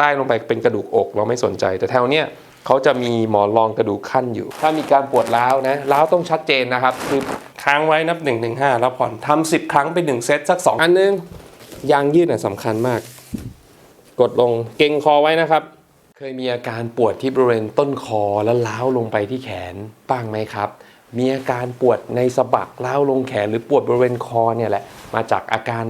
ใต้ลงไปเป็นกระดูกอกเราไม่สนใจ แต่แถวเนี้ยเขาจะมีหมอนรองกระดูกขั้นอยู่ ถ้ามีการปวดร้าวนะร้าวต้องชัดเจนนะครับ คือค้างไว้นับ1นถึงหแล้วผ่อนทำ10ครั้งเป็น1เซตสัก 2 อันนึงยางยืดน่ะสำคัญมาก กดลงเกรงคอไว้นะครับ เคยมีอาการปวดที่บริเวณต้นคอแล้วล้าวลงไปที่แขนบ้างไหมครับ มีอาการปวดในสะบักล้าวลงแขนหรือปวดบริเวณคอเนี่ยแหละมาจากอาการ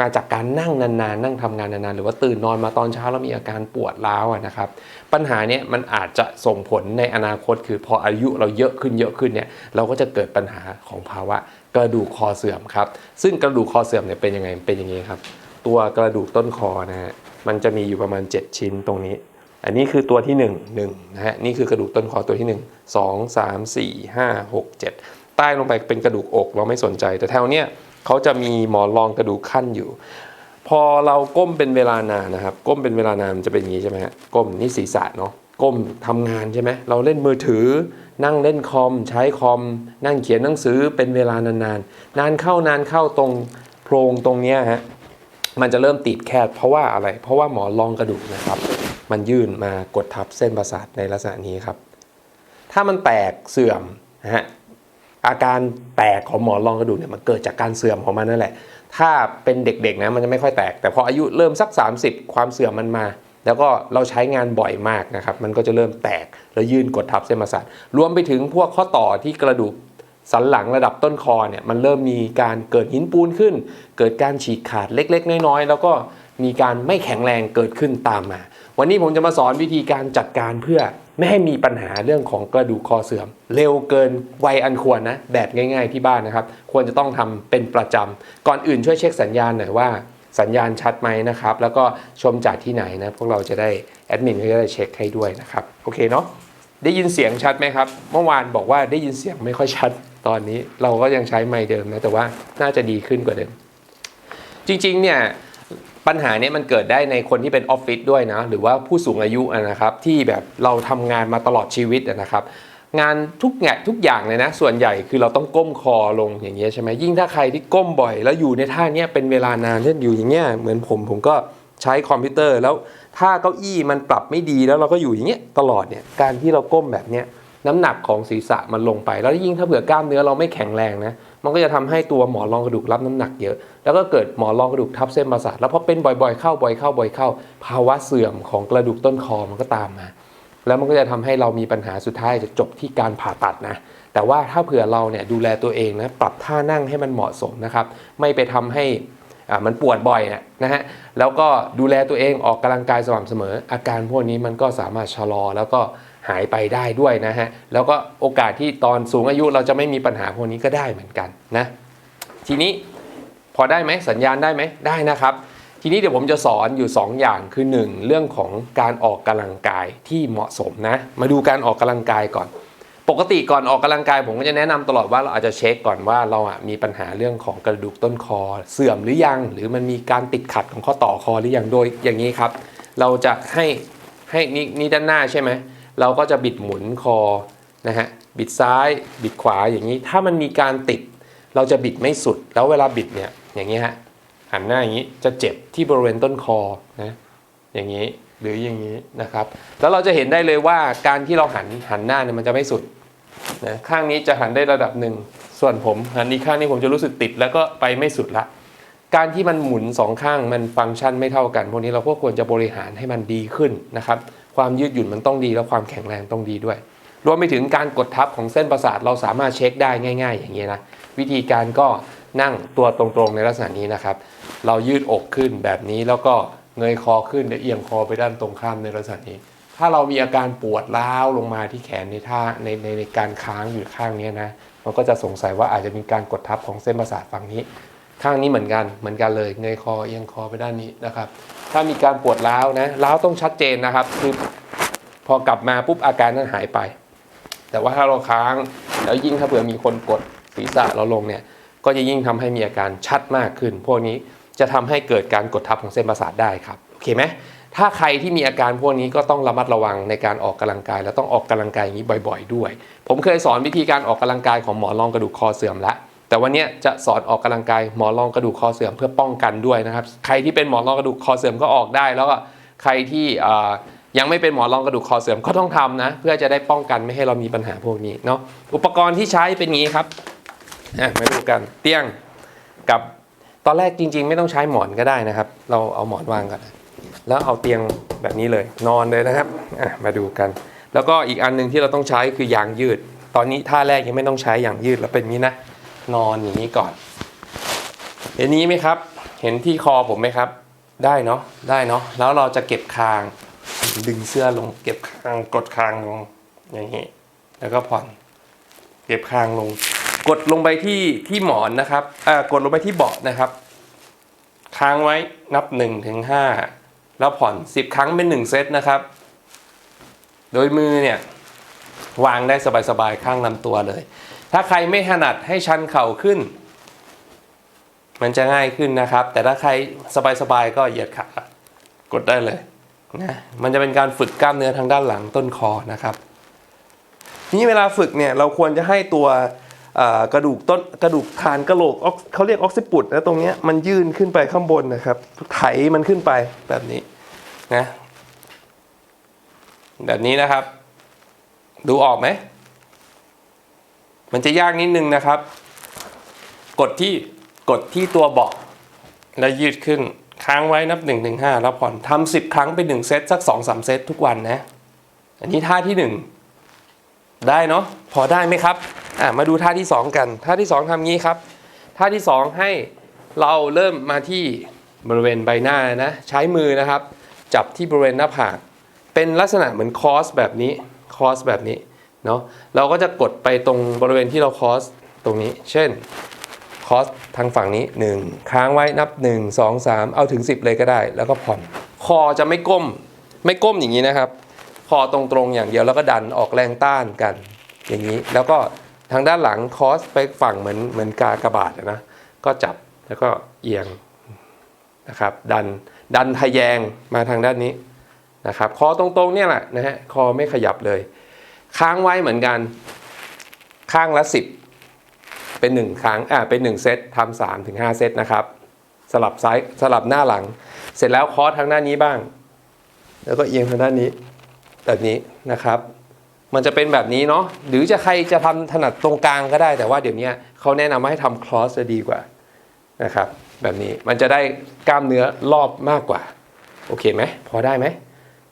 มาจากการนั่งนานๆ นั่งทำงานนานๆ หรือว่าตื่นนอนมาตอนเช้าแล้วมีอาการปวดร้าวนะครับ ปัญหาเนี้ยมันอาจจะส่งผลในอนาคต คือพออายุเราเยอะขึ้นเยอะขึ้นเนี่ยเราก็จะเกิดปัญหาของภาวะกระดูกคอเสื่อมครับ ซึ่งกระดูกคอเสื่อมเนี่ยเป็นยังไงเป็นอย่างนี้ครับ ตัวกระดูกต้นคอนะฮะมันจะมีอยู่ประมาณ 7 ชิ้นตรงนี้ อันนี้คือตัวที่1 1นะฮะนี่คือกระดูกต้นคอตัวที่ 1 2 3 4 5 6 7 ใต้ลงไปเป็นกระดูกอกเราไม่สนใจ แต่แถวเนี้ย เขาจะมีหมอนรองกระดูกขั้นอยู่ พอเราก้มเป็นเวลานานนะครับ ก้มเป็นเวลานานมันจะเป็นอย่างนี้ใช่ไหมฮะก้มนี่ศีรษะเนาะก้มทำงานใช่ไหมเราเล่นมือถือ นั่งเล่นคอม ใช้คอม นั่งเขียนหนังสือเป็นเวลานานๆนานเข้านานเข้าตรงโพรงตรงเนี้ยฮะมันจะเริ่มติดแคบเพราะว่าอะไร เพราะว่าหมอนรองกระดูกนะครับ มันยื่นมากดทับเส้นประสาทในลักษณะนี้ครับ ถ้ามันแตกเสื่อมนะฮะ อาการแตกของหมอนรองกระดูกเนี่ยมันเกิดจากการเสื่อมของมันนั่นแหละ ถ้าเป็นเด็กๆนะมันจะไม่ค่อยแตก แต่พออายุเริ่มสัก 30 ความเสื่อมมันมา แล้วก็เราใช้งานบ่อยมากนะครับ มันก็จะเริ่มแตกแล้วยื่นกดทับเส้นประสาทรวมไปถึงพวกข้อต่อที่กระดูกสันหลังระดับต้นคอเนี่ยมันเริ่มมีการเกิดหินปูนขึ้น เกิดการฉีกขาดเล็ก ๆ น้อยๆแล้วก็มีการไม่แข็งแรงเกิดขึ้นตามมา วันนี้ผมจะมาสอนวิธีการจัดการเพื่อ ไม่ให้มีปัญหาเรื่องของกระดูกคอเสื่อม เร็วเกินวัยอันควรนะแบบง่าย ๆที่บ้านนะครับ ควรจะต้องทำเป็นประจำก่อนอื่นช่วยเช็คสัญญาณหน่อยว่าสัญญาณชัดไหมนะครับ แล้วก็ชมจากที่ไหนนะพวกเราจะได้แอดมินเขาจะได้เช็คให้ด้วยนะครับโอเคเนาะได้ยินเสียงชัดไหมครับ เมื่อวานบอกว่าได้ยินเสียงไม่ค่อยชัด ตอนนี้เราก็ยังใช้ไมค์เดิมนะแต่ว่าน่าจะดีขึ้นกว่าเดิม จริงๆเนี่ย ปัญหาเนี้มันเกิดได้ในคนที่เป็นออฟฟิศด้วยนะ หรือว่าผู้สูงอายุนะครับที่แบบเราทำงานมาตลอดชีวิตนะครับ งานทุกแงทุกอย่างเลยนะ ส่วนใหญ่คือเราต้องก้มคอลงอย่างเงี้ยใช่ไหมยิ่งถ้าใครที่ก้มบ่อย แล้วอยู่ในท่าเนี้ยเป็นเวลานานเช่นอยู่อย่างเงี้ยเหมือนผมผมก็ใช้คอมพิวเตอร์ แล้วถ้าเก้าอี้มันปรับไม่ดีแล้วเราก็อยู่อย่างเงี้ยตลอดเนี่ยการที่เราก้มแบบเนี้ยน้ำหนักของศีรษะมันลงไป แล้วยิ่งถ้าเผื่อกล้ามเนื้อเราไม่แข็งแรงนะ มันก็จะทำให้ตัวหมอนรองกระดูกรับน้ำหนักเยอะ แล้วก็เกิดหมอนรองกระดูกทับเส้นประสาท แล้วพอเป็นบ่อยๆเข้าบ่อยเข้าบ่อยเข้า ภาวะเสื่อมของกระดูกต้นคอมันก็ตามมา แล้วมันก็จะทำให้เรามีปัญหาสุดท้ายจะจบที่การผ่าตัดนะ แต่ว่าถ้าเผื่อเราเนี่ยดูแลตัวเองนะ ปรับท่านั่งให้มันเหมาะสมนะครับ ไม่ไปทำให้อ่ามันปวดบ่อยนะนะฮะ แล้วก็ดูแลตัวเองออกกำลังกายสม่ำเสมอ อาการพวกนี้มันก็สามารถชะลอแล้วก็ หายไปได้ด้วยนะฮะ แล้วก็โอกาสที่ตอนสูงอายุเราจะไม่มีปัญหาพวกนี้ก็ได้เหมือนกันนะ ทีนี้พอได้ไหมสัญญาณได้ไหมได้นะครับ ทีนี้เดี๋ยวผมจะสอนอยู่ 2 อย่างคือ 1 เรื่องของการออกกำลังกายที่เหมาะสมนะ มาดูการออกกำลังกายก่อน ปกติก่อนออกกำลังกาย ผมก็จะแนะนำตลอดว่าเราอาจจะเช็คก่อนว่าเราอะมีปัญหาเรื่องของกระดูกต้นคอ เสื่อมหรือยัง หรือมันมีการติดขัดของข้อต่อคอหรือยังโดยอย่างนี้ครับ เราจะให้ให้นี่นี่ด้านหน้าใช่ไหม เราก็จะบิดหมุนคอนะฮะบิดซ้ายบิดขวาอย่างนี้ ถ้ามันมีการติด เราจะบิดไม่สุด แล้วเวลาบิดเนี่ยอย่างนี้ฮะหันหน้าอย่างนี้จะเจ็บที่บริเวณต้นคอนะอย่างนี้หรืออย่างนี้นะครับ แล้วเราจะเห็นได้เลยว่าการที่เราหันหันหน้าเนี่ยมันจะไม่สุดนะข้างนี้จะหันได้ระดับหนึ่งส่วนผมหันอีกข้างนี้ผมจะรู้สึกติดแล้วก็ไปไม่สุดละการที่มันหมุนสองข้างมันฟังก์ชันไม่เท่ากันพวกนี้เราก็ควรจะบริหารให้มันดีขึ้นนะครับ ความยืดหยุ่นมันต้องดีแล้วความแข็งแรงต้องดีด้วย รวมไปถึงการกดทับของเส้นประสาทเราสามารถเช็คได้ง่าย ๆ อย่างนี้นะวิธีการก็นั่งตัวตรงๆ ในลักษณะนี้นะครับ เรายืดอกขึ้นแบบนี้แล้วก็เงยคอขึ้นเอียงคอไปด้านตรงข้ามในลักษณะนี้ ถ้าเรามีอาการปวดร้าวลงมาที่แขนในท่าในในในการค้างอยู่ข้างนี้นะมันก็จะสงสัยว่าอาจจะมีการกดทับของเส้นประสาทฝั่งนี้ ข้างนี้เหมือนกันเหมือนกันเลยเงยคอเอียงคอไปด้านนี้นะครับ ถ้ามีการปวดร้าวนะร้าวต้องชัดเจนนะครับ คือพอกลับมาปุ๊บอาการนั้นหายไป แต่ว่าถ้าเราค้างแล้วยิ่งถ้าเผื่อมีคนกดศีรษะเราลงเนี่ย ก็จะยิ่งทำให้มีอาการชัดมากขึ้น พวกนี้จะทำให้เกิดการกดทับของเส้นประสาทได้ครับโอเคไหมถ้าใครที่มีอาการพวกนี้ก็ต้องระมัดระวังในการออกกำลังกาย และต้องออกกำลังกายอย่างนี้บ่อย ๆ ด้วย ผมเคยสอนวิธีการออกกำลังกายของหมอรองกระดูกคอเสื่อมแล้ว แต่วันนี้จะสอนออกกำลังกายหมอรองกระดูกคอเสื่อมเพื่อป้องกันด้วยนะครับ ใครที่เป็นหมอรองกระดูกคอเสื่อมก็ออกได้ แล้วก็ใครที่ยังไม่เป็นหมอนรองกระดูกคอเสื่อมก็ต้องทำนะเพื่อจะได้ป้องกันไม่ให้เรามีปัญหาพวกนี้เนาะอุปกรณ์ที่ใช้เป็นงี้ครับมาดูกันเตียงกับตอนแรกจริง ๆ ไม่ต้องใช้หมอนก็ได้นะครับ เราเอาหมอนวางก่อนแล้วเอาเตียงแบบนี้เลยนอนเลยนะครับมาดูกัน แล้วก็อีกอันหนึ่งที่เราต้องใช้คือยางยืด ตอนนี้ท่าแรกยังไม่ต้องใช้ยางยืดแล้วเป็นงี้นะ นอนอย่างนี้ก่อน เห็นนี้ไหมครับ เห็นที่คอผมไหมครับ ได้เนาะได้เนาะแล้วเราจะเก็บคาง ดึงเสื้อลง เก็บคางกดคางลงอย่างนี้ แล้วก็ผ่อน เก็บคางลง กดลงไปที่ที่หมอนนะครับอ่ากดลงไปที่เบาะนะครับ ค้างไว้นับ1นถึงหแล้วผ่อน 10 ครั้งเป็น 1 เซตนะครับ โดยมือเนี่ยวางได้สบายๆข้างลำตัวเลย ถ้าใครไม่ถนัดให้ชันเข่าขึ้น มันจะง่ายขึ้นนะครับ แต่ถ้าใครสบายๆก็เหยียดขากดได้เลยนะมันจะเป็นการฝึกกล้ามเนื้อทางด้านหลังต้นคอนะครับนี่เวลาฝึกเนี่ยเราควรจะให้ตัวกระดูกต้นกระดูกฐานกระโหลกเขาเรียกออกซิปุตนะตรงเนี้ยมันยื่นขึ้นไปข้างบนนะครับ ไถมันขึ้นไปแบบนี้นะแบบนี้นะครับ ดูออกไหม มันจะยากนิดนึงนะครับ กดที่กดที่ตัวเบาะแล้วยืดขึ้นค้างไว้นับ1นถึงหแล้วผ่อนทำสิบครั้งเป็นหนึ่งเซตสัก2อสเซตทุกวันนะ อันนี้ท่าที่ 1 ได้เนาะพอได้ไหมครับอะมาดูท่าที่ 2 กัน ท่าที่ 2ทำงี้ครับ ท่าที่ 2 ให้เราเริ่มมาที่บริเวณใบหน้านะใช้มือนะครับ จับที่บริเวณหน้าผาก เป็นลักษณะเหมือนคอสแบบนี้คอสแบบนี้ เนาะเราก็จะกดไปตรงบริเวณที่เราคอสตรงนี้ เช่นคอสทางฝั่งนี้ 1 ค้างไว้นับ 1 2 3 เอาถึง 10 เลยก็ได้ แล้วก็ผ่อน คอจะไม่ก้ม ไม่ก้มอย่างนี้นะครับ คอตรงๆอย่างเดียวแล้วก็ดันออกแรงต้านกัน อย่างนี้ แล้วก็ทางด้านหลังคอสไปฝั่งเหมือนเหมือนกากระบาดนะ ก็จับแล้วก็เอียงนะครับ ดันดันทะแยงมาทางด้านนี้นะครับ คอตรงๆเนี่ยแหละนะฮะ คอไม่ขยับเลย ค้างไว้เหมือนกัน ข้างละ 10 เป็น 1 ครั้งอ่าเป็น 1 เซตทำสามถึง5เซตนะครับ สลับซ้ายสลับหน้าหลัง เสร็จแล้วคอทางด้านนี้บ้าง แล้วก็เอียงทางด้านนี้แบบนี้นะครับ มันจะเป็นแบบนี้เนาะหรือจะใครจะทำถนัดตรงกลางก็ได้ แต่ว่าเดี๋ยวนี้เขาแนะนำว่าให้ทำคลอสจะดีกว่านะครับ แบบนี้มันจะได้กล้ามเนื้อรอบมากกว่า โอเคไหมพอได้ไหม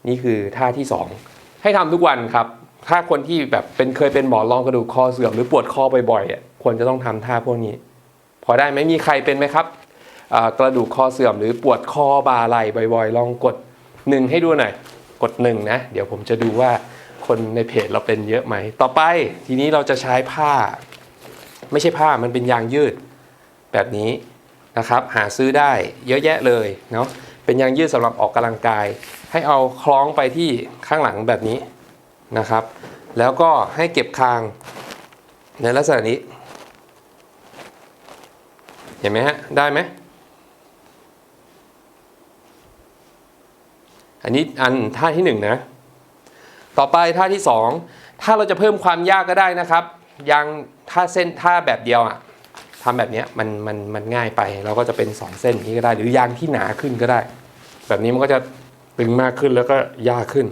นี่คือท่าที่ 2 ให้ทำทุกวันครับ ถ้าคนที่แบบเป็นเคยเป็นหมอนรองกระดูกคอเสื่อมหรือปวดคอบ่อยๆอะควรจะต้องทำท่าพวกนี้ พอได้ไหมมีใครเป็นไหมครับกระดูกคอเสื่อมหรือปวดคอบ่าไหล่บ่อยๆ ลองกด1ให้ดูหน่อยกด1นะ เดี๋ยวผมจะดูว่าคนในเพจเราเป็นเยอะไหม ต่อไปทีนี้เราจะใช้ผ้า ไม่ใช่ผ้ามันเป็นยางยืดแบบนี้นะครับ หาซื้อได้เยอะแยะเลยเนาะเป็นยางยืดสำหรับออกกำลังกาย ให้เอาคล้องไปที่ข้างหลังแบบนี้ นะครับ แล้วก็ให้เก็บคางในลักษณะนี้ เห็นไหมฮะ ได้ไหม อันนี้อันท่าที่หนึ่งนะ ต่อไปท่าที่สองถ้าเราจะเพิ่มความยากก็ได้นะครับ ยังท่าเส้นท่าแบบเดียวอะทำแบบนี้มันมันมันง่ายไป เราก็จะเป็น 2 เส้นนี้ก็ได้ หรือยางที่หนาขึ้นก็ได้ แบบนี้มันก็จะตึงมากขึ้นแล้วก็ยากขึ้น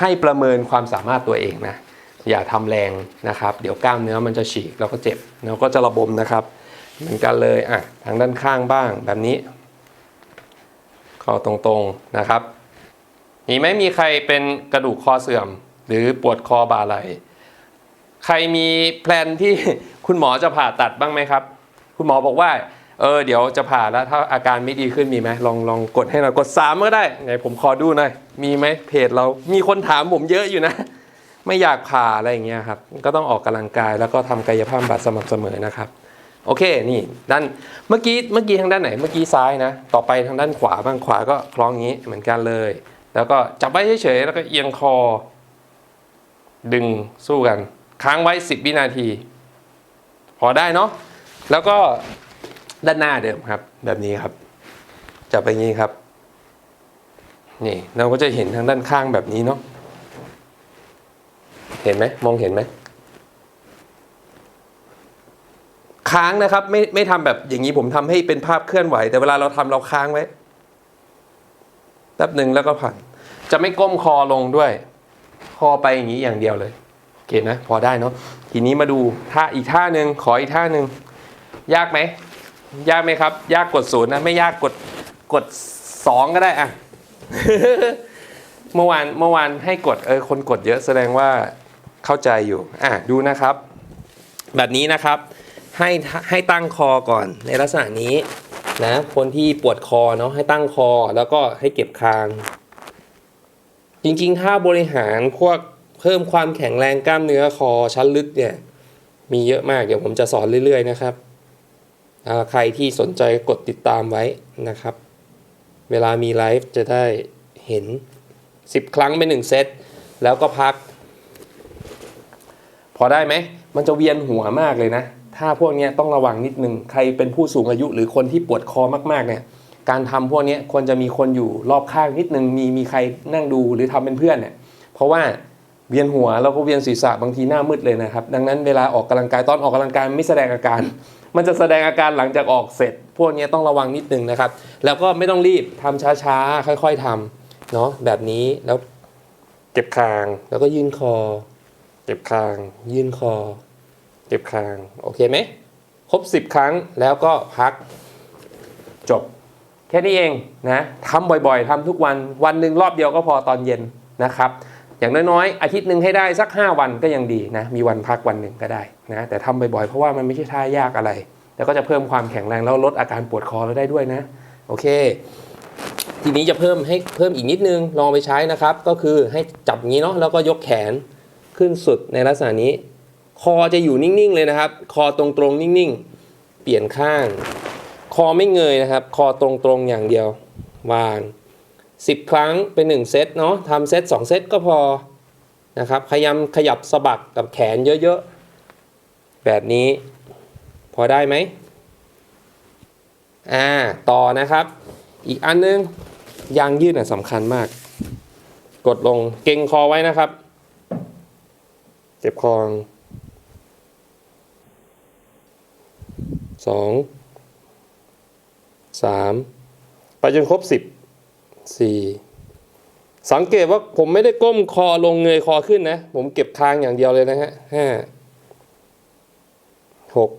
ให้ประเมินความสามารถตัวเองนะอย่าทำแรงนะครับ เดี๋ยวกล้ามเนื้อมันจะฉีกแล้วก็เจ็บแล้วก็จะระบมนะครับ เหมือนกันเลยอะทางด้านข้างบ้างแบบนี้คอตรงๆนะครับมีไหมมีใครเป็นกระดูกคอเสื่อม หรือปวดคอบ่าไหลใครมีแพลนที่คุณหมอจะผ่าตัดบ้างไหมครับ คุณหมอบอกว่า เออเดี๋ยวจะผ่าแล้วถ้าอาการไม่ดีขึ้นมีไหมลองลองกดให้หน่อยกด3ก็ได้ไหนผมขอดูหน่อยมีไหมเพจเรามีคนถามผมเยอะอยู่นะ ไม่อยากผ่าอะไรอย่างเงี้ยครับ ก็ต้องออกกำลังกายแล้วก็ทำกายภาพบำบัดสม่ำเสมอนะครับ โอเคนี่ด้านเมื่อกี้เมื่อกี้ทางด้านไหนเมื่อกี้ซ้ายนะ ต่อไปทางด้านขวาบ้างขวาก็คล้องอย่างนี้เหมือนกันเลย แล้วก็จับไว้เฉยๆแล้วก็เอียงคอ ดึงสู้กัน ค้างไว้ 10 วินาที พอได้เนาะแล้วก็ ด้านหน้าเดิมครับ แบบนี้ครับ จับไปงี้ครับ นี่เราก็จะเห็นทางด้านข้างแบบนี้เนาะเห็นไหมมองเห็นไหมค้างนะครับ ไม่ไม่ทำแบบอย่างนี้ผมทำให้เป็นภาพเคลื่อนไหว แต่เวลาเราทำเราค้างไว้แป๊บหนึ่งแล้วก็ผ่านจะไม่ก้มคอลงด้วย คอไปอย่างนี้อย่างเดียวเลยโอเคนะ พอได้เนาะทีนี้มาดูท่าอีกท่าหนึ่งขออีกท่าหนึ่งยากไหม ยากไหมครับ ยากกดศูนย์นะไม่ยากกดกดสองก็ได้อะเมื่อวานเมื่อวานให้กดเออคนกดเยอะแสดงว่าเข้าใจอยู่อะดูนะครับ แบบนี้นะครับ ให้ให้ตั้งคอก่อนในลักษณะนี้นะคนที่ปวดคอเนาะให้ตั้งคอแล้วก็ให้เก็บคาง จริงๆ ถ้าบริหารพวกเพิ่มความแข็งแรงกล้ามเนื้อคอชั้นลึกเนี่ยมีเยอะมากเดี๋ยวผมจะสอนเรื่อยๆนะครับ ใครที่สนใจกดติดตามไว้นะครับ เวลามีไลฟ์จะได้เห็น 10 ครั้งเป็น1เซต แล้วก็พัก พอได้ไหม มันจะเวียนหัวมากเลยนะ ถ้าพวกนี้ต้องระวังนิดนึง ใครเป็นผู้สูงอายุหรือคนที่ปวดคอมากๆเนี่ยการทำพวกนี้ควรจะมีคนอยู่รอบข้างนิดนึง มีมีใครนั่งดูหรือทำเป็นเพื่อนเนี่ย เพราะว่าเวียนหัวแล้วก็เวียนศีรษะบางทีหน้ามืดเลยนะครับ ดังนั้นเวลาออกกำลังกายตอนออกกำลังกายไม่แสดงอาการ มันจะแสดงอาการหลังจากออกเสร็จ พวกเนี้ยต้องระวังนิดนึงนะครับ แล้วก็ไม่ต้องรีบทำช้าๆ ค่อยๆทำเนาะแบบนี้แล้วเก็บคาง แล้วก็ยื่นคอเก็บคาง ยื่นคอเก็บคาง โอเคไหมครบ 10 ครั้งแล้วก็พักจบ แค่นี้เองนะทำบ่อยๆทำทุกวันวันหนึ่งรอบเดียวก็พอตอนเย็นนะครับ อย่างน้อยๆ อาทิตย์หนึ่งให้ได้สัก 5 วันก็ยังดีนะ มีวันพักวันหนึ่งก็ได้นะแต่ทำบ่อยๆ เพราะว่ามันไม่ใช่ท่ายากอะไร แล้วก็จะเพิ่มความแข็งแรงแล้วลดอาการปวดคอเราได้ด้วยนะ โอเค ทีนี้จะเพิ่มให้เพิ่มอีกนิดนึงลองไปใช้นะครับ ก็คือให้จับงนี้เนาะแล้วก็ยกแขนขึ้นสุดในลักษณะนี้ คอจะอยู่นิ่งๆเลยนะครับ คอตรงๆนิ่งๆ เปลี่ยนข้าง คอไม่เงยนะครับ คอตรงๆอย่างเดียว วาง 10 ครั้งเป็น 1 เซตเนาะทำเซต2 เซตก็พอนะครับพยายามขยับสะบักกับแขนเยอะๆ แบบนี้พอได้ไหมอ่าต่อนะครับ อีกอันนึงยางยืดน่ะสำคัญมาก กดลงเก่งคอไว้นะครับ เจ็บคอสองสามไปจนครบสิบ สี่สังเกตว่าผมไม่ได้ก้มคอลงเงยคอขึ้นนะ ผมเก็บคางอย่างเดียวเลยนะฮะห้าหก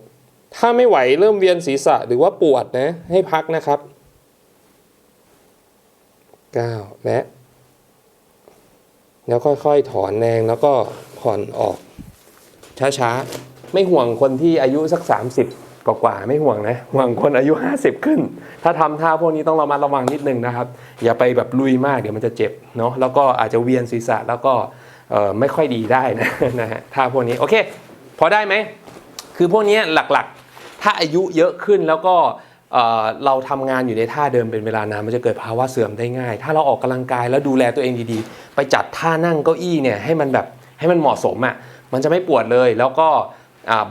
ถ้าไม่ไหวเริ่มเวียนศีรษะหรือว่าปวดนะ ให้พักนะครับเก้าและแล้วค่อยๆถอนแรงแล้วก็ผ่อนออก ช้าๆ ไม่ห่วงคนที่อายุสัก30 กว่าๆไม่ห่วงนะห่วงคนอายุ 50 ขึ้น ถ้าทำท่าพวกนี้ต้องระมัดระวังนิดนึงนะครับ อย่าไปแบบลุยมากเดี๋ยวมันจะเจ็บเนาะแล้วก็อาจจะเวียนศีรษะแล้วก็ไม่ค่อยดีได้นะนะฮะท่าพวกนี้โอเค พอได้ไหมคือพวกนี้หลักๆ ถ้าอายุเยอะขึ้นแล้วก็เราทำงานอยู่ในท่าเดิมเป็นเวลานานมันจะเกิดภาวะเสื่อมได้ง่าย ถ้าเราออกกำลังกายแล้วดูแลตัวเองดีๆ ไปจัดท่านั่งเก้าอี้เนี่ยให้มันแบบให้มันเหมาะสมอะ่ะมันจะไม่ปวดเลยแล้วก็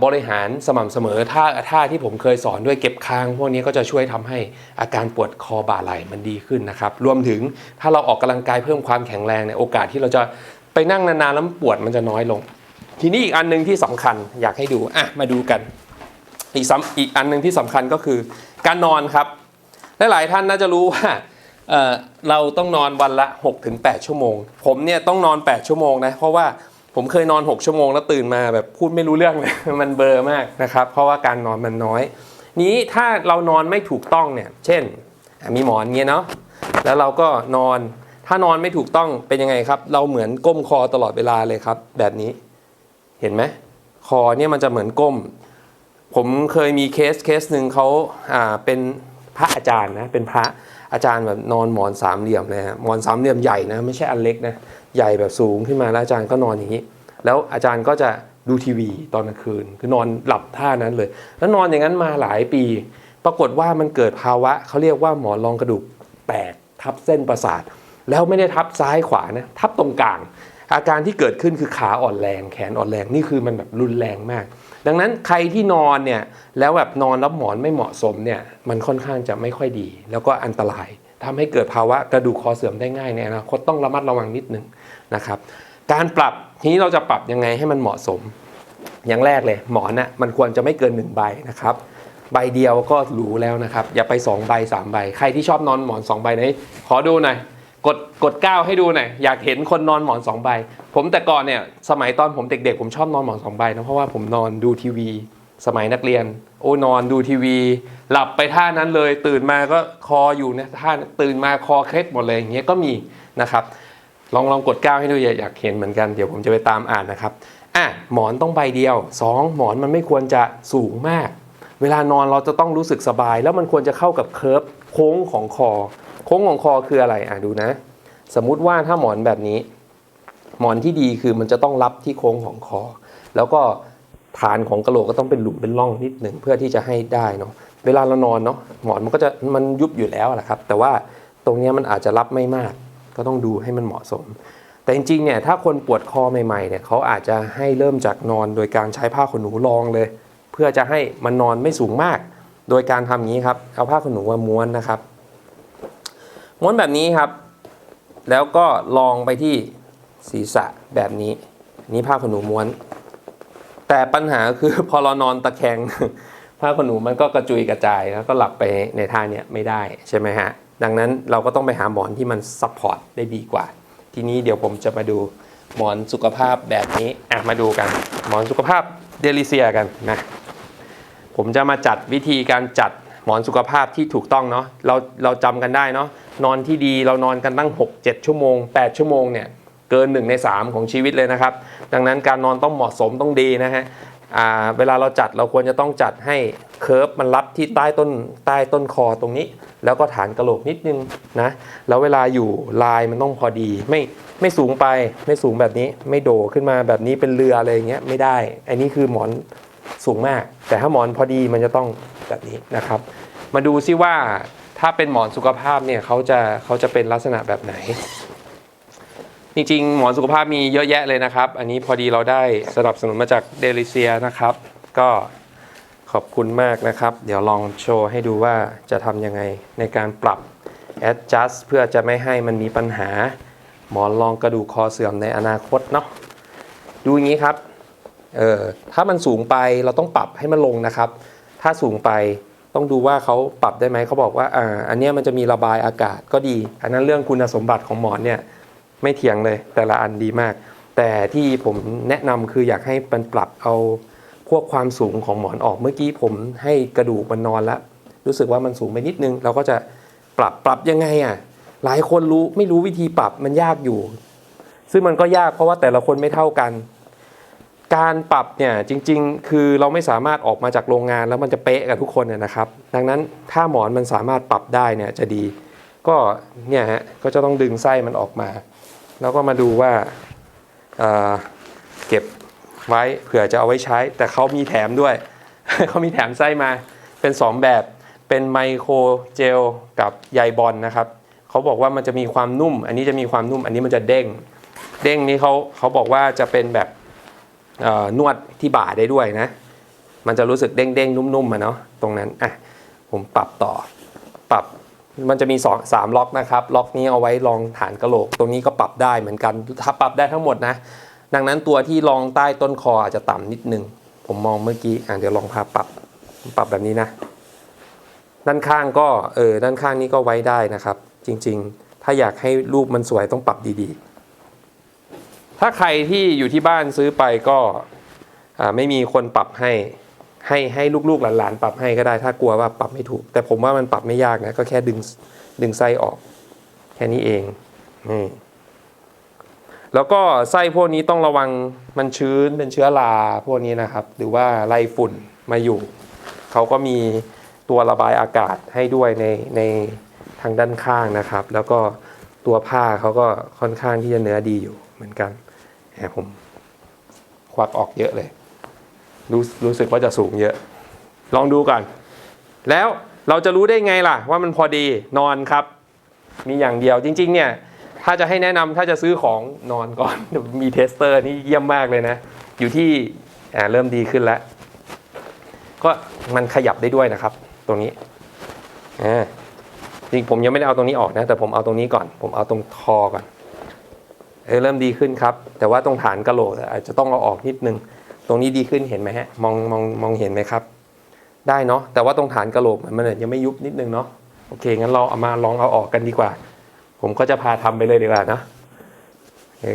บริหารสม่ำเสมอท่าท่าที่ผมเคยสอนด้วยเก็บคาง พวกนี้ก็จะช่วยทำให้อาการปวดคอบ่าไหล่มันดีขึ้นนะครับรวมถึงถ้าเราออกกำลังกายเพิ่มความแข็งแรงเนี่ยโอกาสที่เราจะไปนั่งนานๆแล้วปวดมันจะน้อยลง ทีนี้อีกอันหนึงที่สำคัญอยากให้ดูอะมาดูกัน อีกสำอีกอันหนึ่งที่สำคัญก็คือ การนอนครับหลายๆท่านน่าจะรู้ว่าเเราต้องนอนวันละ 6-8 ชั่วโมง ผมเนี่ยต้องนอน 8 ชั่วโมงนะเพราะว่า ผมเคยนอน 6 ชั่วโมงแล้วตื่นมาแบบพูดไม่รู้เรื่องเลย มันเบลอร์มากนะครับ เพราะว่าการนอนมันน้อย นี้ถ้าเรานอนไม่ถูกต้องเนี่ย เช่น มีหมอนเงี้ยเนาะ แล้วเราก็นอน ถ้านอนไม่ถูกต้องเป็นยังไงครับ เราเหมือนก้มคอตลอดเวลาเลยครับ แบบนี้ เห็นไหม คอเนี่ยมันจะเหมือนก้ม ผมเคยมีเคสเคสหนึ่งเขาอ่าเป็นพระอาจารย์นะ เป็นพระอาจารย์แบบนอนหมอนสามเหลี่ยมเลยฮะ หมอนสามเหลี่ยมใหญ่นะ ไม่ใช่อันเล็กนะ ใหญ่แบบสูงขึ้นมาแล้วอาจารย์ก็นอนอย่างนี้ แล้วอาจารย์ก็จะดูทีวีตอนกลางคืน คือนอนหลับท่านั้นเลย แล้วนอนอย่างนั้นมาหลายปี ปรากฏว่ามันเกิดภาวะเขาเรียกว่าหมอนรองกระดูกแตกทับเส้นประสาท แล้วไม่ได้ทับซ้ายขวานะทับตรงกลาง อาการที่เกิดขึ้นคือขาอ่อนแรงแขนอ่อนแรงนี่คือมันแบบรุนแรงมาก ดังนั้นใครที่นอนเนี่ยแล้วแบบนอนแล้วหมอนไม่เหมาะสมเนี่ยมันค่อนข้างจะไม่ค่อยดี แล้วก็อันตรายทำให้เกิดภาวะกระดูกคอเสื่อมได้ง่ายในอนาคตต้องระมัดระวังนิดนึง นะครับ การปรับทีนี้เราจะปรับยังไงให้มันเหมาะสม อย่างแรกเลยหมอนน่ะมันควรจะไม่เกิน 1 ใบนะครับ ใบเดียวก็หรูแล้วนะครับ อย่าไป 2 ใบ 3 ใบ ใครที่ชอบนอนหมอน 2 ใบไหนขอดูหน่อยกดกดก้าวให้ดูหน่อยอยากเห็นคนนอนหมอนสองใบ ผมแต่ก่อนเนี่ยสมัยตอนผมเด็กๆ ผมชอบนอนหมอนสองใบนะเพราะว่าผมนอนดูทีวี สมัยนักเรียน โอ้นอนดูทีวี หลับไปท่านั้นเลย ตื่นมาก็คออยู่เนี่ยท่าตื่นมาคอเคล็ดหมดเลยอย่างเงี้ยก็มีนะครับ ลองลองกดก้าวให้ดูอยากเห็นเหมือนกันเดี๋ยวผมจะไปตามอ่านนะครับอะหมอนต้องใบเดียวสองหมอนมันไม่ควรจะสูงมาก เวลานอนเราจะต้องรู้สึกสบาย แล้วมันควรจะเข้ากับเคิร์ฟโค้งของคอ โค้งของคอคืออะไรอะดูนะ สมมุติว่าถ้าหมอนแบบนี้ หมอนที่ดีคือมันจะต้องรับที่โค้งของคอ แล้วก็ฐานของกระโหลกก็ต้องเป็นหลุมเป็นร่องนิดหนึ่งเพื่อที่จะให้ได้เนาะเวลาเรานอนเนาะหมอนมันก็จะมันยุบอยู่แล้วแหละครับ แต่ว่าตรงนี้มันอาจจะรับไม่มาก ก็ต้องดูให้มันเหมาะสม แต่จริงๆเนี่ยถ้าคนปวดคอใหม่ๆเนี่ยเขาอาจจะให้เริ่มจากนอนโดยการใช้ผ้าขนหนูรองเลย เพื่อจะให้มันนอนไม่สูงมาก โดยการทำอย่างนี้ครับเอาผ้าขนหนูมาม้วนนะครับ ม้วนแบบนี้ครับ แล้วก็ลองไปที่ศีรษะแบบนี้ นี่ผ้าขนหนูม้วน แต่ปัญหาคือพอเรานอนตะแคงผ้าขนหนูมันก็กระจุยกระจายแล้วก็หลับไปในท่าเนี้ยไม่ได้ใช่ไหมฮะ ดังนั้นเราก็ต้องไปหาหมอนที่มันซัพพอร์ตได้ดีกว่า ทีนี้เดี๋ยวผมจะมาดูหมอนสุขภาพแบบนี้อะมาดูกัน หมอนสุขภาพเดลิเซียกันนะผมจะมาจัดวิธีการจัดหมอนสุขภาพที่ถูกต้องเนาะเราเราจำกันได้เนาะนอนที่ดีเรานอนกันตั้ง 6 7 ชั่วโมง 8 ชั่วโมงเนี่ยเกิน 1 ใน 3 ของชีวิตเลยนะครับ ดังนั้นการนอนต้องเหมาะสมต้องดีนะฮะเวลาเราจัดเราควรจะต้องจัดให้เคิร์ฟมันรับที่ใต้ต้นใต้ต้นคอตรงนี้ แล้วก็ฐานกระโหลกนิดนึงนะ แล้วเวลาอยู่ลายมันต้องพอดี ไม่ไม่สูงไปไม่สูงแบบนี้ ไม่โดขึ้นมาแบบนี้เป็นเรืออะไรอย่างเงี้ยไม่ได้ อันนี้คือหมอนสูงมาก แต่ถ้าหมอนพอดีมันจะต้องแบบนี้นะครับ มาดูซิว่าถ้าเป็นหมอนสุขภาพเนี่ยเขาจะเขาจะเป็นลักษณะแบบไหน จริงๆ หมอนสุขภาพมีเยอะแยะเลยนะครับ อันนี้พอดีเราได้สนับสนุนมาจากเดลิเซียนะครับ ก็ ขอบคุณมากนะครับ เดี๋ยวลองโชว์ให้ดูว่าจะทำยังไงในการปรับ adjust เพื่อจะไม่ให้มันมีปัญหา หมอนรองกระดูกคอเสื่อมในอนาคตเนาะดูอย่างนี้ครับเออถ้ามันสูงไปเราต้องปรับให้มันลงนะครับ ถ้าสูงไปต้องดูว่าเขาปรับได้ไหมเขาบอกว่าอ่าอันนี้มันจะมีระบายอากาศก็ดี อันนั้นเรื่องคุณสมบัติของหมอนเนี่ยไม่เถียงเลยแต่ละอันดีมาก แต่ที่ผมแนะนำคืออยากให้มันปรับเอา พวกความสูงของหมอนออกเมื่อกี้ผมให้กระดูกมันนอนแล้วรู้สึกว่ามันสูงไปนิดนึง เราก็จะปรับปรับยังไงอะหลายคนรู้ไม่รู้วิธีปรับมันยากอยู่ ซึ่งมันก็ยากเพราะว่าแต่ละคนไม่เท่ากัน การปรับเนี่ยจริง ๆ คือเราไม่สามารถออกมาจากโรงงานแล้วมันจะเป๊ะกับทุกคนเนี่ยนะครับ ดังนั้นถ้าหมอนมันสามารถปรับได้เนี่ยจะดี ก็เนี่ยฮะก็จะต้องดึงไส้มันออกมา แล้วก็มาดูว่าเเก็บ ไว้เผื่อจะเอาไว้ใช้ แต่เขามีแถมด้วย เขามีแถมไส้มาเป็น 2 แบบเป็นไมโครเจลกับใยบอลนะครับเขาบอกว่ามันจะมีความนุ่ม อันนี้จะมีความนุ่ม อันนี้มันจะเด้ง เด้งนี้เขาเขาบอกว่าจะเป็นแบบนวดที่บ่าได้ด้วยนะ มันจะรู้สึกเด้งๆนุ่มๆอะเนาะตรงนั้นอะผมปรับต่อปรับมันจะมีสองสามล็อกนะครับ ล็อกนี้เอาไว้รองฐานกระโหลก ตรงนี้ก็ปรับได้เหมือนกันถ้าปรับได้ทั้งหมดนะ ดังนั้นตัวที่รองใต้ต้นคออาจจะต่ำนิดนึง ผมมองเมื่อกี้อะเดี๋ยวลองพาปรับปรับแบบนี้นะ ด้านข้างก็เออด้านข้างนี้ก็ไว้ได้นะครับ จริงๆ ถ้าอยากให้รูปมันสวยต้องปรับดีๆ ถ้าใครที่อยู่ที่บ้านซื้อไปก็อ่าไม่มีคนปรับให้ให้ให้ลูกๆหลานๆปรับให้ก็ได้ ถ้ากลัวว่าปรับไม่ถูก แต่ผมว่ามันปรับไม่ยากนะก็แค่ดึงดึงไส้ออก แค่นี้เองนี่ แล้วก็ไส้พวกนี้ต้องระวังมันชื้นเป็นเชื้อราพวกนี้นะครับ หรือว่าไล่ฝุ่นมาอยู่ เขาก็มีตัวระบายอากาศให้ด้วยในในทางด้านข้างนะครับ แล้วก็ตัวผ้าเขาก็ค่อนข้างที่จะเนื้อดีอยู่เหมือนกันแหมผมควักออกเยอะเลย รู้รู้สึกว่าจะสูงเยอะ ลองดูก่อนแล้วเราจะรู้ได้ไงล่ะ ว่ามันพอดีนอนครับ มีอย่างเดียวจริง ๆ เนี่ย ถ้าจะให้แนะนำถ้าจะซื้อของนอนก่อน มีเทสเตอร์นี่เยี่ยมมากเลยนะ อยู่ที่อ่าเริ่มดีขึ้นแล้ว ก็มันขยับได้ด้วยนะครับ ตรงนี้อ่าจริงผมยังไม่ได้เอาตรงนี้ออกนะ แต่ผมเอาตรงนี้ก่อน ผมเอาตรงคอก่อนเออเริ่มดีขึ้นครับ แต่ว่าตรงฐานกระโหลกอาจจะต้องเอาออกนิดนึง ตรงนี้ดีขึ้นเห็นไหมฮะมองมองมองเห็นไหมครับ ได้เนาะแต่ว่าตรงฐานกระโหลกมันยังไม่ยุบนิดนึงเนาะโอเคงั้นเราเอามาลองเอาออกกันดีกว่า ผมก็จะพาทำไปเลยดีกว่านะเอ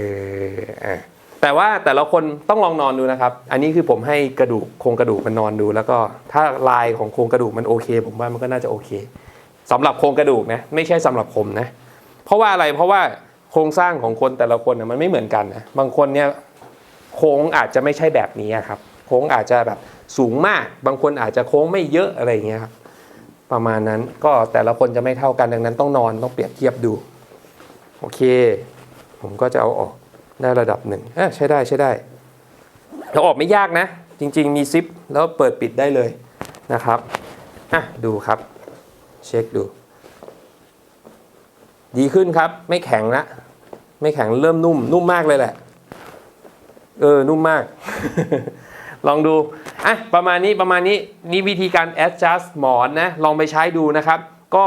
อแต่ว่าแต่ละคนต้องลองนอนดูนะครับ อันนี้คือผมให้กระดูกโครงกระดูกมันนอนดู แล้วก็ถ้าลายของโครงกระดูกมันโอเค ผมว่ามันก็น่าจะโอเคสำหรับโครงกระดูกนะไม่ใช่สำหรับผมนะ เพราะว่าอะไรเพราะว่าโครงสร้างของคนแต่ละคนนะมันไม่เหมือนกันนะบางคนเนี่ยโค้งอาจจะไม่ใช่แบบนี้ครับ โค้งอาจจะแบบสูงมาก บางคนอาจจะโค้งไม่เยอะอะไรอย่างเงี้ยครับประมาณนั้นก็แต่ละคนจะไม่เท่ากันดังนั้นต้องนอนต้องเปรียบเทียบดู โอเค ผมก็จะเอาออกได้ระดับหนึ่งเอ้ยใช้ได้ใช้ได้เราออกไม่ยากนะ จริง ๆ มีซิปแล้วเปิดปิดได้เลยนะครับอะดูครับ เช็คดู ดีขึ้นครับ ไม่แข็งละไม่แข็งเริ่มนุ่ม นุ่มมากเลยแหละ เออ นุ่มมาก ลองดู อะ ประมาณนี้ประมาณนี้ นี่วิธีการ adjust หมอนนะ ลองไปใช้ดูนะครับ ก็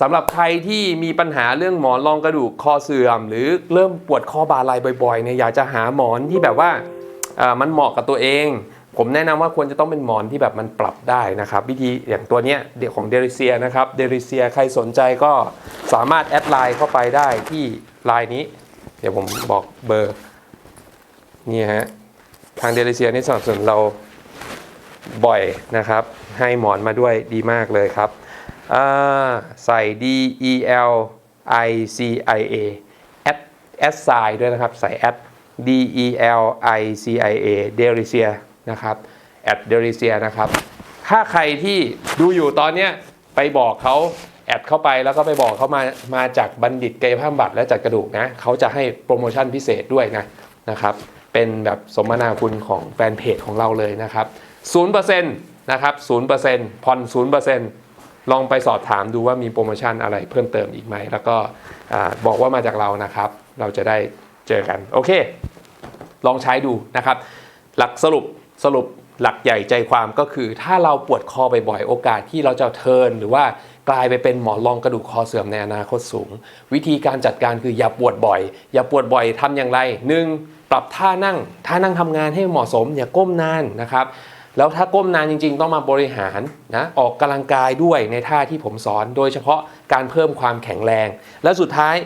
สำหรับใครที่มีปัญหาเรื่องหมอนรองกระดูกคอเสื่อม หรือเริ่มปวดข้อบ่าไหล่บ่อยๆเนี่ยอยากจะหาหมอนที่แบบว่ามันเหมาะกับตัวเอง ผมแนะนำว่าควรจะต้องเป็นหมอนที่แบบมันปรับได้นะครับ วิธีอย่างตัวเนี้ยเดี๋ยวของเดริเซียนะครับเดริเซียใครสนใจก็สามารถแอดไลน์เข้าไปได้ที่ไลน์นี้ เดี๋ยวผมบอกเบอร์นี่ฮะทางเดลิเซียนี่สนับสนุนเราบ่อยนะครับ ให้หมอนมาด้วยดีมากเลยครับ อ่าใส่ D E L I C I A แอดแอดไซด้วยนะครับ ใส่แอด D E L I C I A เดลิเซียนะครับแอดเดลิเซียนะครับ ถ้าใครที่ดูอยู่ตอนเนี้ยไปบอกเขาแอดเข้าไปแล้วก็ไปบอกเขามามาจากบัณฑิตกายภาพบำบัตรและจากกระดูกนะเขาจะให้โปรโมชั่นพิเศษด้วยนะนะครับ เป็นแบบสมนาคุณของแฟนเพจของเราเลยนะครับ0%นะครับ0%ผ่อน0% ลองไปสอบถามดูว่ามีโปรโมชั่นอะไรเพิ่มเติมอีกไหม แล้วก็บอกว่ามาจากเรานะครับ เราจะได้เจอกัน โอเค ลองใช้ดูนะครับ หลักสรุปสรุปหลักใหญ่ใจความก็คือ ถ้าเราปวดคอบ่อยๆ โอกาสที่เราจะเทินหรือว่ากลายไปเป็นหมอนรองกระดูกคอเสื่อมในอนาคตสูง วิธีการจัดการคืออย่าปวดบ่อย อย่าปวดบ่อยทำอย่างไรหนึ่งปรับท่านั่ง ท่านั่งทำงานให้เหมาะสม อย่าก้มนานนะครับ แล้วถ้าก้มนานจริง ๆ ต้องมาบริหารนะออกกำลังกายด้วยในท่าที่ผมสอน โดยเฉพาะการเพิ่มความแข็งแรง และสุดท้าย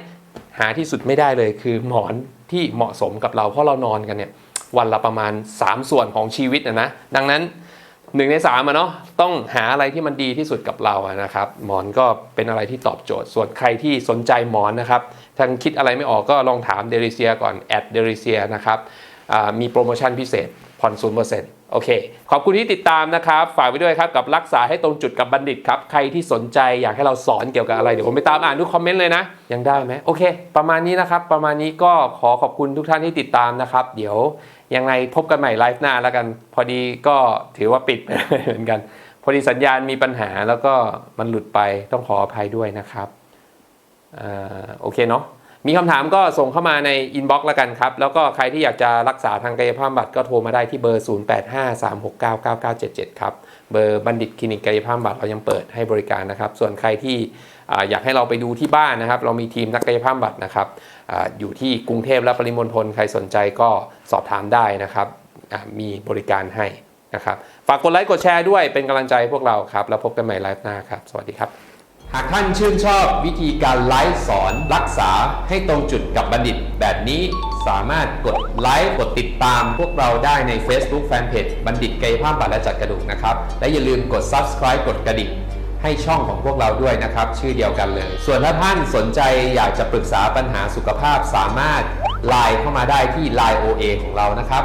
หาที่สุดไม่ได้เลยคือหมอนที่เหมาะสมกับเราเพราะเรานอนกันเนี่ยวันละประมาณ 3 ส่วนของชีวิตนะนะดังนั้นหนึ่งในสามอะเนาะต้องหาอะไรที่มันดีที่สุดกับเราอะนะครับ หมอนก็เป็นอะไรที่ตอบโจทย์ ส่วนใครที่สนใจหมอนนะครับทางคิดอะไรไม่ออกก็ลองถามเดลิเซียก่อนแอดเดลิเซียนะครับมีโปรโมชั่นพิเศษผ่อนศูนย์เปอร์เซ็นต์ โอเค ขอบคุณที่ติดตามนะครับ ฝากไว้ด้วยครับกับรักษาให้ตรงจุดกับบัณฑิตครับ ใครที่สนใจอยากให้เราสอนเกี่ยวกับอะไร เดี๋ยวผมไปตามอ่านทุกคอมเมนต์เลยนะ ยังได้ไหมโอเค ประมาณนี้นะครับ ประมาณนี้ก็ขอขอบคุณทุกท่านที่ติดตามนะครับ เดี๋ยวยังไงพบกันใหม่ไลฟ์หน้าแล้วกัน พอดีก็ถือว่าปิดไปเหมือนกัน พอดีสัญญาณมีปัญหาแล้วก็มันหลุดไปต้องขออภัยด้วยนะครับอ่าโอเคเนาะ มีคำถามก็ส่งเข้ามาในอินบ็อกซ์ล้วกันครับ แล้วก็ใครที่อยากจะรักษาทางกายภาพบำบัดก็โทรมาได้ที่เบอร์ 0853699977 ครับ เบอร์บัณฑิตคลินิกกายภาพบำบัดเรายังเปิดให้บริการนะครับ ส่วนใครที่อยากให้เราไปดูที่บ้านนะครับ เรามีทีมนักกายภาพบำบัดนะครับออยู่ที่กรุงเทพและปริมณฑลใครสนใจก็สอบถามได้นะครับ มีบริการให้นะครับ ฝากกดไลค์กดแชร์ด้วยเป็นกำลังใจพวกเราครับ แล้วพบกันใหม่ไลฟ์หน้าครับ สวัสดีครับ หากท่านชื่นชอบวิธีการไลฟ์สอนรักษาให้ตรงจุดกับบัณฑิตแบบนี้สามารถกดไลค์กดติดตามพวกเราได้ใน Facebook Fanpage บัณฑิตกายภาพบำบัดและจัดกระดูกนะครับ และอย่าลืมกด Subscribe กดกระดิ่งให้ช่องของพวกเราด้วยนะครับ ชื่อเดียวกันเลย ส่วนถ้าท่านสนใจอยากจะปรึกษาปัญหาสุขภาพสามารถไลน์เข้ามาได้ที่ Line OA ของเรานะครับ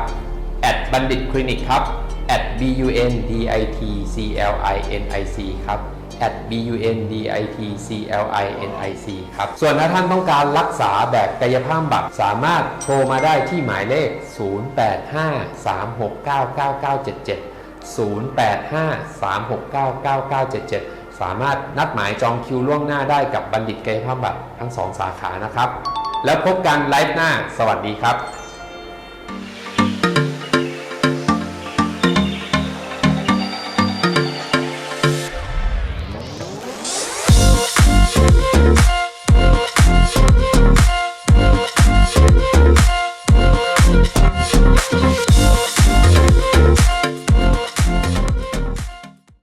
บัณฑิตคลินิกครับ atbunditclinic ครับ atbunditclinic ครับ ส่วนถ้าท่านต้องการรักษาแบบกายภาพบำบัดสามารถโทรมาได้ที่หมายเลข 0853699977 0853699977 สามารถนัดหมายจองคิวล่วงหน้าได้กับบัณฑิตกายภาพบำบัดทั้งสองสาขานะครับ แล้วพบกันไลฟ์หน้า สวัสดีครับ